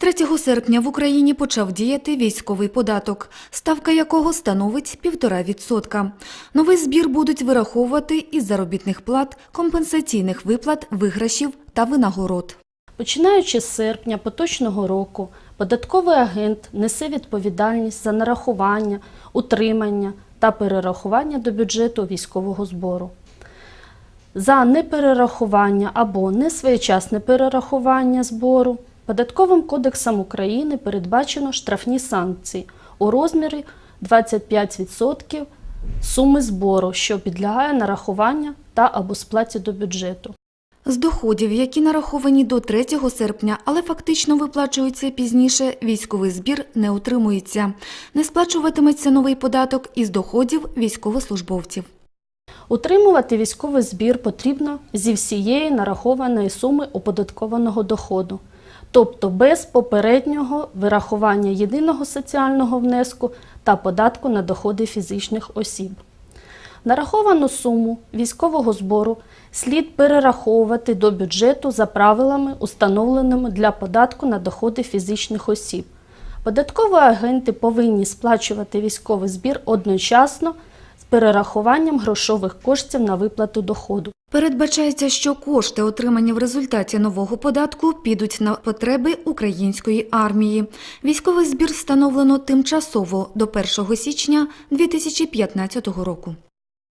3 серпня в Україні почав діяти військовий податок, ставка якого становить 1,5%. Новий збір будуть вираховувати із заробітних плат, компенсаційних виплат, виграшів та винагород. Починаючи з серпня поточного року, податковий агент несе відповідальність за нарахування, утримання та перерахування до бюджету військового збору. За неперерахування або несвоєчасне перерахування збору Податковим кодексом України передбачено штрафні санкції у розмірі 25% суми збору, що підлягає нарахування та або сплаті до бюджету. З доходів, які нараховані до 3 серпня, але фактично виплачуються пізніше, військовий збір не утримується. Не сплачуватиметься новий податок із доходів військовослужбовців. Утримувати військовий збір потрібно зі всієї нарахованої суми оподаткованого доходу, тобто без попереднього вирахування єдиного соціального внеску та податку на доходи фізичних осіб. Нараховану суму військового збору слід перераховувати до бюджету за правилами, установленими для податку на доходи фізичних осіб. Податкові агенти повинні сплачувати військовий збір одночасно перерахуванням грошових коштів на виплату доходу. Передбачається, що кошти, отримані в результаті нового податку, підуть на потреби української армії. Військовий збір встановлено тимчасово до 1 січня 2015 року.